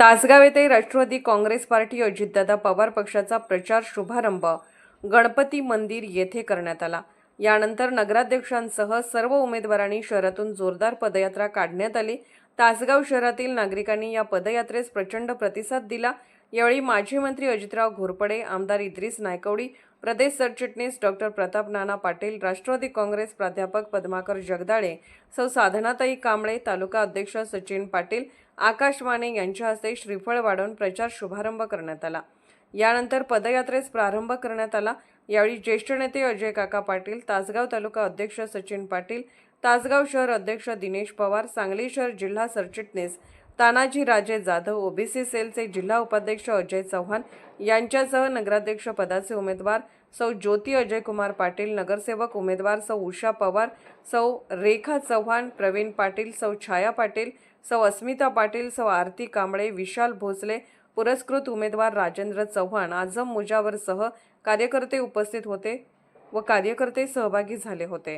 तासगाव येथे राष्ट्रवादी काँग्रेस पार्टी अजितदादा पवार पक्षाचा प्रचार शुभारंभ गणपती मंदिर येथे करण्यात आला. यानंतर नगराध्यक्षांसह सर्व उमेदवारांनी शहरातून जोरदार पदयात्रा काढण्यात आली. तासगाव शहरातील नागरिकांनी या पदयात्रेस प्रचंड प्रतिसाद दिला. यावेळी माजी मंत्री अजितराव घोरपडे आमदार इद्रिस नायकवडी प्रदेश सरचिटणीस डॉक्टर प्रताप नाना पाटील राष्ट्रवादी काँग्रेस प्राध्यापक पद्माकर जगदाळे सौ साधनाताई कांबळे तालुका अध्यक्ष सचिन पाटील आकाश माने यांच्या हस्ते श्रीफळ वाढवून प्रचार शुभारंभ करण्यात आला. यानंतर पदयात्रेस प्रारंभ करण्यात आला. यावेळी ज्येष्ठ नेते अजय काका पाटील तासगाव तालुका अध्यक्ष सचिन पाटील तासगाव शहर अध्यक्ष दिनेश पवार सांगली शहर जिल्हा सरचिटणीस तानाजी राजे जाधव ओबीसी सेलचे जिल्हा उपाध्यक्ष अजय चव्हाण यांच्यासह नगराध्यक्ष पदाचे उमेदवार सौ ज्योती अजय कुमार पाटील नगरसेवक उमेदवार सौ उषा पवार सौ रेखा चव्हाण प्रवीण पाटील सौ छाया पाटील सौ अस्मिता पाटील सौ आरती कांबळे विशाल भोसले पुरस्कृत उमेदवार राजेंद्र चव्हाण आझम मुजावरसह कार्यकर्ते उपस्थित होते व कार्यकर्ते सहभागी झाले होते.